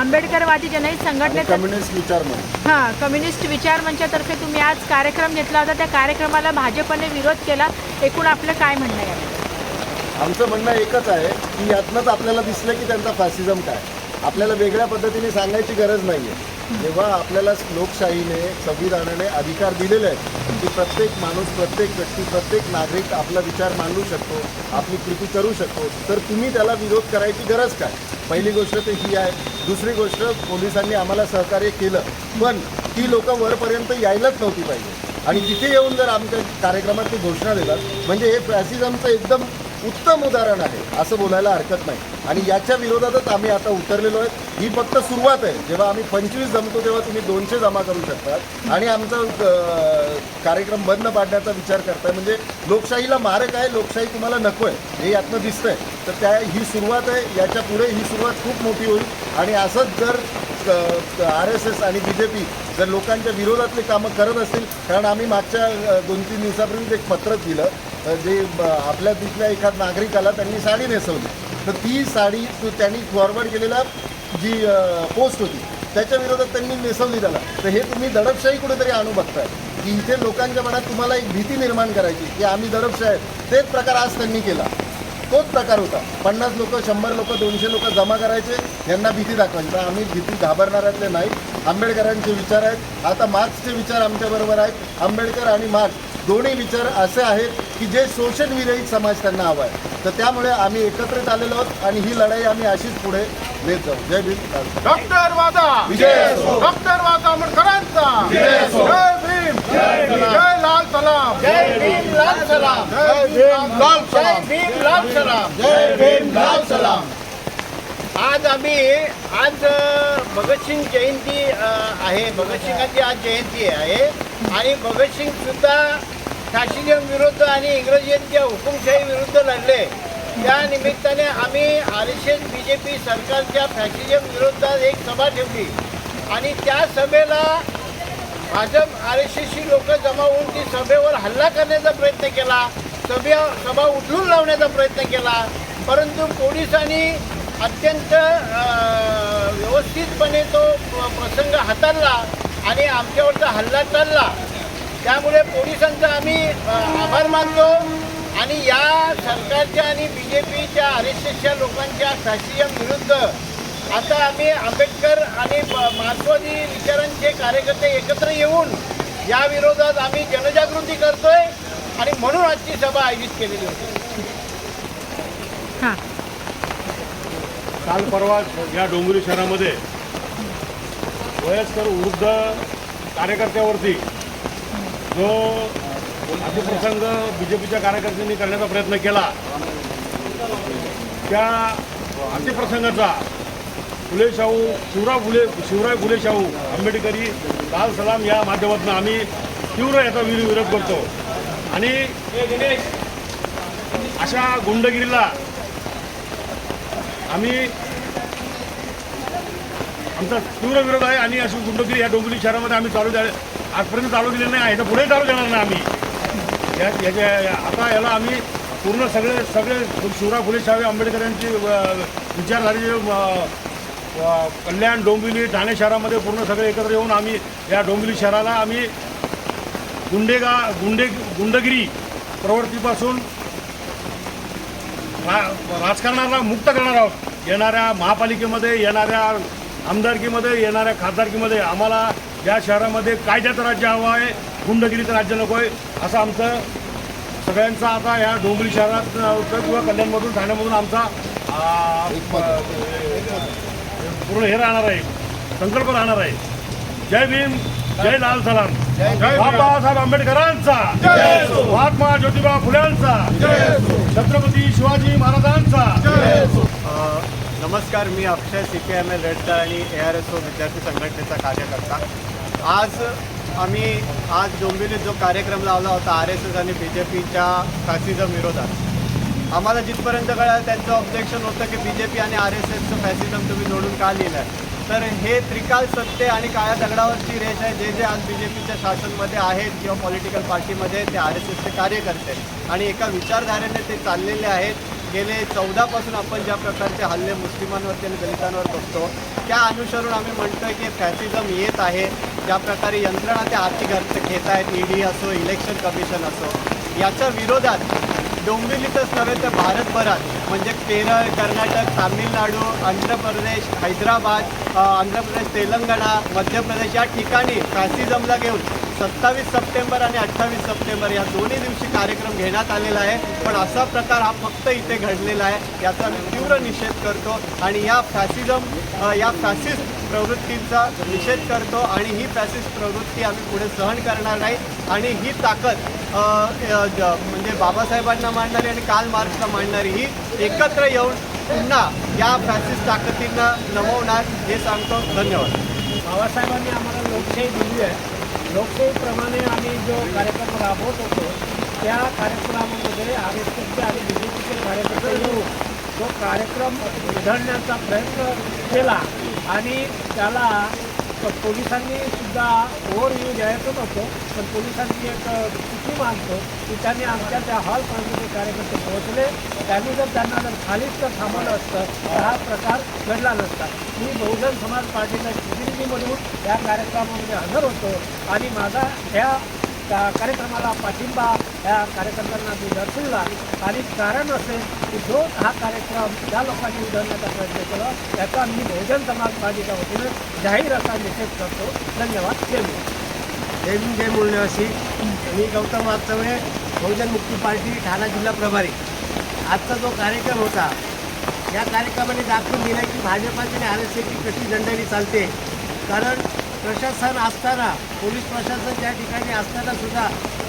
आंबेडकरवादी जनहित संघटनेचा कम्युनिस्ट विचार म्हणून हां कम्युनिस्ट विचार मंचातर्फे तुम्ही आज कार्यक्रम घेतला होता. त्या कार्यक्रमाला भाजपने विरोध केला. एकूण आपलं काय म्हणणं आहे? आमचं म्हणणं एकच आहे की यातनंच आपल्याला दिसलं की त्यांचा फॅसिझम काय. आपल्याला वेगळ्या पद्धतीने सांगायची गरज नाही आहे जेव्हा आपल्याला लोकशाहीने संविधानाने अधिकार दिलेले आहेत की प्रत्येक माणूस प्रत्येक व्यक्ती प्रत्येक नागरिक आपला विचार मांडू शकतो आपली कृती करू शकतो. तर तुम्ही त्याला विरोध करायची गरज काय? पहिली गोष्ट तर ही आहे. दुसरी गोष्ट पोलिसांनी आम्हाला सहकार्य केलं पण ती लोकं वरपर्यंत यायलाच नव्हती पाहिजे. आणि तिथे येऊन जर आमच्या कार्यक्रमात ती घोषणा देतात म्हणजे हे फॅसिझमचं एकदम उत्तम उदाहरण आहे असं बोलायला हरकत नाही. आणि याच्या विरोधातच आम्ही आता उतरलेलो आहे ही फक्त सुरुवात आहे. जेव्हा आम्ही पंचवीस जमतो तेव्हा तुम्ही दोनशे जमा करू शकतात. आणि आमचा कार्यक्रम बंद पाडण्याचा विचार करताय. म्हणजे लोकशाहीला मारक आहे लोकशाही तुम्हाला नको आहे हे यातनं दिसतंय. तर त्या ही सुरुवात आहे. याच्यापुढे ही सुरुवात खूप मोठी होईल. आणि असंच जर आर एस एस आणि बी जे पी जर लोकांच्या विरोधातली कामं करत असतील कारण आम्ही मागच्या दोन तीन दिवसापूर्वीच एक पत्र दिलं. जे आपल्या तिथल्या एखाद नागरिकाला त्यांनी साडी नेसवली. तर ती साडी त्यांनी फॉरवर्ड केलेला जी पोस्ट होती त्याच्या विरोधात त्यांनी नेसवली त्याला. तर हे तुम्ही दडपशाही कुठेतरी आणू बघताय. की इथे लोकांच्या मनात तुम्हाला एक भीती निर्माण करायची की आम्ही दडपशाही आहेत. तेच प्रकार आज त्यांनी केला. तोच प्रकार होता. पन्नास लोक शंभर लोक दोनशे लोक जमा करायचे यांना भीती दाखवायची. तर आम्ही भीती घाबरणाऱ्यातले नाही आंबेडकरांचे विचार आहेत. आता मार्क्सचे विचार आमच्याबरोबर आहेत. आंबेडकर आणि मार्क्स दोन्ही विचार असे आहेत की जे शोषण विरहित समाज त्यांना हवा आहे. तर त्यामुळे आम्ही एकत्रित आलेलो आहोत आणि ही लढाई आम्ही अशीच पुढे नेत जाऊ. जय भीम. डॉक्टर वादा. डॉक्टर वादा आंबेडकरांचा. जय भीम. जय लाल सलाम. जय भीम लाल सलाम. जय भीम लाल जय सलाम. भीम लाल सलाम. जय भीम लाल सलाम. आज आम्ही आज भगतसिंग जयंती आहे. भगतसिंगांची आज जयंती आहे. आणि भगतसिंग सुद्धा फॅशिझम विरुद्ध आणि इंग्रजींच्या हुकुमशाही विरुद्ध लढले. त्या निमित्ताने आम्ही R S S B J P सरकारच्या फॅशिझम विरोधात एक सभा ठेवली. आणि त्या सभेला भाजप आर एस एसची लोक जमा होऊन ती सभेवर हल्ला करण्याचा प्रयत्न केला. सभा सभा उठलून लावण्याचा प्रयत्न केला. परंतु पोलिसांनी अत्यंत व्यवस्थितपणे तो प्रसंग हाताळला आणि आमच्यावरचा हल्ला चालला त्यामुळे पोलिसांचा आम्ही आभार मानतो. आणि या सरकारच्या आणि बी जे पीच्या आर एस एसच्या लोकांच्या फॅसिझम विरुद्ध आता आम्ही आंबेडकर आणि मार्क्सवादी विचारांचे कार्यकर्ते एकत्र येऊन या विरोधात आम्ही जनजागृती करतोय आणि म्हणून आजची सभा आयोजित केलेली होती. हां. काल परवा या डोंगरी शहरामध्ये वयस्कर वृद्ध कार्यकर्त्यावरती जो अतिप्रसंग बी जे पीच्या कार्यकर्त्यांनी करण्याचा प्रयत्न केला त्या अतिप्रसंगाचा फुले शाहू शिवराव फुले शिवराय फुले शाहू आंबेडकरी लाल सलाम या माध्यमातून आम्ही तीव्र याचा विरोध विरोध करतो. आणि अशा गुंडगिरीला आम्ही आमचा तीव्र विरोध आहे. आणि अशी गुंडगिरी या डोंबिवली शहरामध्ये आम्ही चालू द्या आजपर्यंत चालू दिले नाही. याच्यापुढे चालू देणार नाही आम्ही. या याच्या आता याला आम्ही पूर्ण सगळे सगळे शिवराव फुले शाहू आंबेडकर यांची विचारधारेचे कल्याण डोंबिवली ठाणे शहरामध्ये पूर्ण सगळे एकत्र येऊन आम्ही या डोंबिवली शहराला आम्ही गुंडेगा गुंडे गुंडगिरी प्रवृत्तीपासून रा- राजकारणाला मुक्त करणार आहोत. येणाऱ्या महापालिकेमध्ये येणाऱ्या आमदारकीमध्ये येणाऱ्या खासदारकीमध्ये आम्हाला या शहरामध्ये कायद्याचं राज्य हवं आहे गुंडगिरीचं राज्य नको आहे असं आमचं सगळ्यांचा आता या डोंबिवली शहरात किंवा कल्याणमधून ठाण्यामधून आमचा पूर्ण हे राहणार आहे संकल्प राहणार आहे. जय भीम जय लाल सलाम. बाबासाहेब आंबेडकरांचा. महात्मा ज्योतिबा फुल्यांचा. छत्रपती शिवाजी महाराजांचा. नमस्कार मी Akshay C P M L Redkar आणि ए आर एस ओ विद्यार्थी संघटनेचा कार्यकर्ता. आज आम्ही आज डोंबिवलीत जो कार्यक्रम लावला होता आर एस एस आणि बी जे पीच्या फॅसिझम विरोधात. आम्हाला जिथपर्यंत कळलं त्यांचं ऑब्जेक्शन होतं की बी जे पी आणि आर एस एसचं फॅसिझम तुम्ही जोडून का लिहिलं आहे तर हे त्रिकाल सत्य आणि काळ्या दगडावरची रेष आहे. जे जे आज बी जे पीच्या शासनमध्ये आहेत किंवा पॉलिटिकल पार्टीमध्ये ते आर एस एसचे कार्यकर्ते. आणि एका विचारधारेने ते चाललेले आहेत. गेले चौदापासून आपण ज्या प्रकारचे हल्ले मुस्लिमांवरती आणि दलितांवर बघतो त्या अनुसरून आम्ही म्हणतोय की फॅसिझम येत आहे. ज्या प्रकारे यंत्रणा त्या आर्थिक अर्थ घेत आहेत ईडी असो इलेक्शन कमिशन असो याच्या विरोधात डोंबिवलीतच नव्हे तर भारतभरात म्हणजे केरळ कर्नाटक तामिळनाडू आंध्र प्रदेश हैदराबाद आंध्र प्रदेश तेलंगणा मध्य प्रदेश या ठिकाणी फॅसिझमला घेऊन सत्तावीस सप्टेंबर आणि अठ्ठावीस सप्टेंबर या दोन्ही दिवशी कार्यक्रम घेण्यात आलेला आहे. पण असा प्रकार हा फक्त इथे घडलेला आहे याचा मी तीव्र निषेध करतो आणि या फॅसिझम या फॅसिस्ट प्रवृत्तींचा निषेध करतो आणि ही फॅसिस्ट प्रवृत्ती आम्ही पुढे सहन करणार नाही. आणि ही ताकद बाबासाहेबांना मांडणारी आणि काल मार्क्सला मांडणारी ही एकत्र येऊन पुन्हा या फॅसिस्ट ताकदींना नमवणार हे सांगतो. धन्यवाद. बाबासाहेबांनी आम्हाला लोकशाही दिली आहे. लोकशाहीप्रमाणे आम्ही जो कार्यक्रम राबवत होतो त्या कार्यक्रमामध्ये आर एस एसचे आणि बी जे पीचे कार्यकर्ते येऊन तो कार्यक्रम उधळण्याचा प्रयत्न केला आणि त्याला पोलिसांनी सुद्धा ओव्हर व्ह्यू द्यायचंच होतं पण पोलिसांची एक चुकी मानतो की त्यांनी आमच्या त्या हॉल ते कार्यकर्ते पोहोचले. त्यांनी जर त्यांना जर खालीच तर थांबवलं असतं तर हा प्रकार घडला नसता. मी बहुजन समाज पार्टीच्या प्रतिनिधीमधून या कार्यक्रमामध्ये हजर होतो आणि माझा ह्या कार्यक्रमाला पाठिंबा या कार्यकर्त्यांना मी दर्शवला. आणि कारण असेल की जो हा कार्यक्रम ज्या लोकांनी उधळण्याचा प्रयत्न केला त्याचा मी बहुजन समाज पार्टीच्या वतीने जाहीर असा निषेध करतो. धन्यवाद. जय भीम. जय भीम जय मी गौतम वास्तवणे बहुजन मुक्ती पार्टी ठाणा जिल्हा प्रभारी. आजचा जो कार्यक्रम होता या कार्यक्रमाने दाखवून दिला की भाजपाची आणि आर एस एसची कशी दंडणी चालते. कारण प्रशासन असताना पोलीस प्रशासन त्या ठिकाणी असताना सुद्धा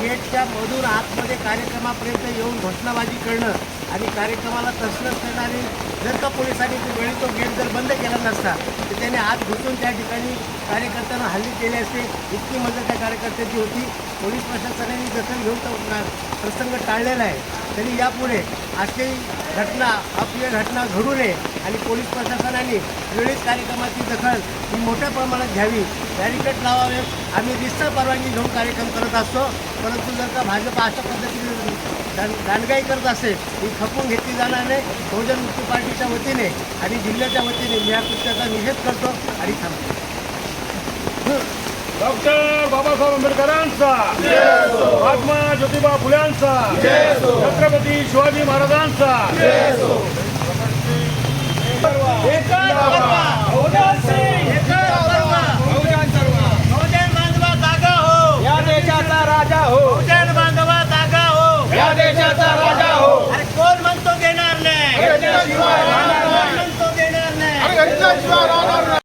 गेटच्या मधून आतमध्ये कार्यक्रमापर्यंत येऊन घोषणाबाजी करणं आणि कार्यक्रमाला तसलंच करणारी जर का पोलिसांनी वेळी तो गेट जर बंद केला नसता तर त्याने आत घुसून त्या ठिकाणी कार्यकर्त्यांना हल्ली केले असते. इतकी मदत त्या कार्यकर्त्याची होती. पोलीस प्रशासनाने दखल घेऊन तो प्रसंग टाळलेला आहे. तरी यापुढे अशी घटना अप्रिय घटना घडू नये आणि पोलीस प्रशासनाने वेळीच कार्यक्रमाची दखल ही मोठ्या प्रमाणात घ्यावी. बॅरिकेड लावावे आम्ही रिस्टर परवानगी घेऊन कार्यक्रम करत असतो. परंतु जर का भाजप अशा पद्धतीने दांडगाई करत असेल ही खपून घेतली जाणार नाही. बहुजन मुक्ती पार्टीच्या वतीने आणि जिल्ह्याच्या वतीने मी या कृत्याचा निषेध करतो आणि थांबतो. डॉक्टर बाबासाहेब आंबेडकरांचा महात्मा ज्योतिबा फुल्यांचा छत्रपती शिवाजी महाराजांचा. एकच